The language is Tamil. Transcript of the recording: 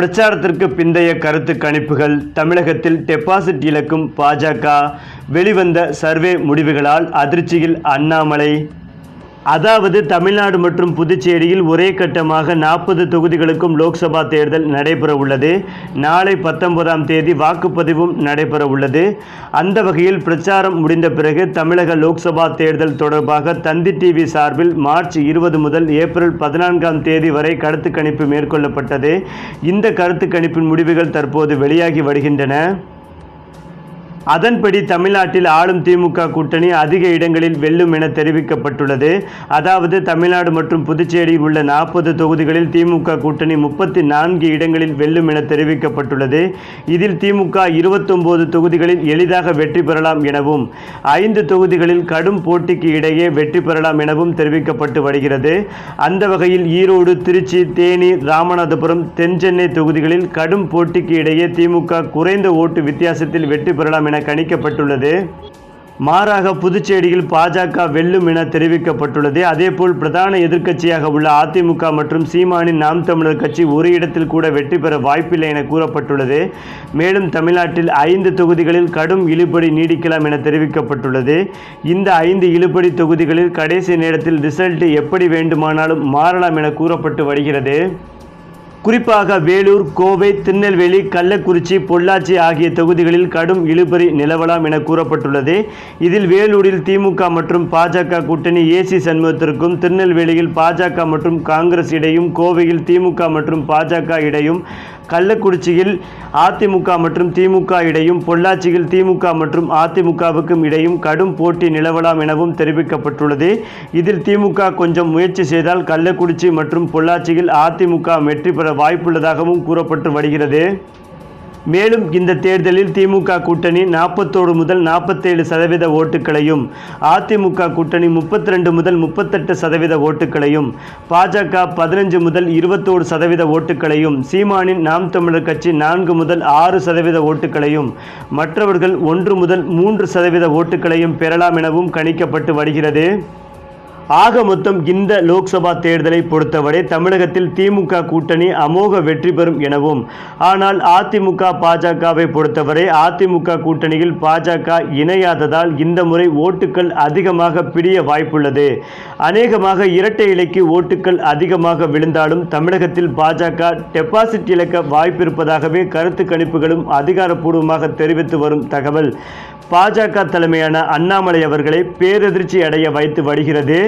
பிரச்சாரத்திற்கு பிந்தைய கருத்து கணிப்புகள் தமிழகத்தில் டெபாசிட் இழக்கும் பாஜக. வெளிவந்த சர்வே முடிவுகளால் அதிர்ச்சியில் அண்ணாமலை. அதாவது தமிழ்நாடு மற்றும் புதுச்சேரியில் ஒரே கட்டமாக நாற்பது தொகுதிகளுக்கும் லோக்சபா தேர்தல் நடைபெற உள்ளது. நாளை பத்தொன்பதாம் தேதி வாக்குப்பதிவும் நடைபெற உள்ளது. அந்த வகையில் பிரச்சாரம் முடிந்த பிறகு தமிழக லோக்சபா தேர்தல் தொடர்பாக தந்தி டிவி சார்பில் மார்ச் இருபது முதல் ஏப்ரல் பதினான்காம் தேதி வரை கருத்து கணிப்பு மேற்கொள்ளப்பட்டது. இந்த கருத்து கணிப்பின் முடிவுகள் தற்போது வெளியாகி வருகின்றன. அதன்படி தமிழ்நாட்டில் ஆளும் திமுக கூட்டணி அதிக இடங்களில் வெல்லும் என தெரிவிக்கப்பட்டுள்ளது. அதாவது தமிழ்நாடு மற்றும் புதுச்சேரியில் உள்ள நாற்பது தொகுதிகளில் திமுக கூட்டணி முப்பத்தி நான்கு இடங்களில் வெல்லும் என தெரிவிக்கப்பட்டுள்ளது. இதில் திமுக இருபத்தொன்பது தொகுதிகளில் எளிதாக வெற்றி பெறலாம் எனவும் ஐந்து தொகுதிகளில் கடும் போட்டிக்கு இடையே வெற்றி பெறலாம் எனவும் தெரிவிக்கப்பட்டு வருகிறது. அந்த வகையில் ஈரோடு திருச்சி தேனி ராமநாதபுரம் தென்சென்னை தொகுதிகளில் கடும் போட்டிக்கு இடையே திமுக குறைந்த ஓட்டு வித்தியாசத்தில் வெற்றி பெறலாம் என கணிக்கப்பட்டுள்ளது. மாறாக புதுச்சேரியில் பாஜக வெல்லும் என தெரிவிக்கப்பட்டுள்ளது. அதேபோல் பிரதான எதிர்க்கட்சியாக உள்ள அதிமுக மற்றும் சீமானின் நாம் தமிழர் கட்சி ஒரு இடத்தில் கூட வெற்றி பெற வாய்ப்பில்லை என கூறப்பட்டுள்ளது. மேலும் தமிழ்நாட்டில் ஐந்து தொகுதிகளில் கடும் இழுபடி நீடிக்கலாம் என தெரிவிக்கப்பட்டுள்ளது. இந்த ஐந்து இழுபடி தொகுதிகளில் கடைசி நேரத்தில் ரிசல்ட் எப்படி வேண்டுமானாலும் மாறலாம் என கூறப்பட்டு வருகிறது. குறிப்பாக வேலூர் கோவை திருநெல்வேலி கள்ளக்குறிச்சி பொள்ளாச்சி ஆகிய தொகுதிகளில் கடும் இழுபறி நிலவலாம் என கூறப்பட்டுள்ளது. இதில் வேலூரில் திமுக மற்றும் பாஜக கூட்டணி ஏசி சண்முகத்திற்கும் திருநெல்வேலியில் பாஜக மற்றும் காங்கிரஸ் இடையும் கோவையில் திமுக மற்றும் பாஜக இடையும் கள்ளக்குறிச்சியில் அதிமுக மற்றும் திமுக இடையும் பொள்ளாச்சியில் திமுக மற்றும் அதிமுகவுக்கும் இடையும் கடும் போட்டி நிலவலாம் எனவும் தெரிவிக்கப்பட்டுள்ளது. இதில் திமுக கொஞ்சம் முயற்சி செய்தால் கள்ளக்குறிச்சி மற்றும் பொள்ளாச்சியில் அதிமுக வெற்றி பெற வாய்ப்புள்ளதாகவும் கூறப்பட்டு வருகிறது. மேலும் இந்த தேர்தலில் திமுக கூட்டணி நாற்பத்தோடு முதல் நாற்பத்தேழு சதவீத ஓட்டுகளையும் அதிமுக கூட்டணி முப்பத்தி ரெண்டு முதல் முப்பத்தெட்டு சதவீத ஓட்டுகளையும் பாஜக பதினஞ்சு முதல் இருபத்தோரு சதவீத ஓட்டுகளையும் சீமானின் நாம் தமிழர் கட்சி நான்கு முதல் ஆறு சதவீத ஓட்டுகளையும் மற்றவர்கள் ஒன்று முதல் மூன்று சதவீத ஓட்டுகளையும் பெறலாம் எனவும் கணிக்கப்பட்டு வருகிறது. ஆக மொத்தம் இந்த லோக்சபா தேர்தலை பொறுத்தவரை தமிழகத்தில் திமுக கூட்டணி அமோக வெற்றி பெறும் எனவும் ஆனால் அதிமுக பாஜகவை பொறுத்தவரை அதிமுக கூட்டணியில் பாஜக இணையாததால் இந்த முறை ஓட்டுக்கள் அதிகமாக பிடிய வாய்ப்புள்ளது. அநேகமாக இரட்டை இலைக்கு ஓட்டுக்கள் அதிகமாக விழுந்தாலும் தமிழகத்தில் பாஜக டெபாசிட் இழக்க வாய்ப்பிருப்பதாகவே கருத்து கணிப்புகளும் அதிகாரப்பூர்வமாக தெரிவித்து வரும் தகவல். பாஜக தலைமையான அண்ணாமலை அவர்களை பேரதிர்ச்சி அடைய வைத்து வருகிறது.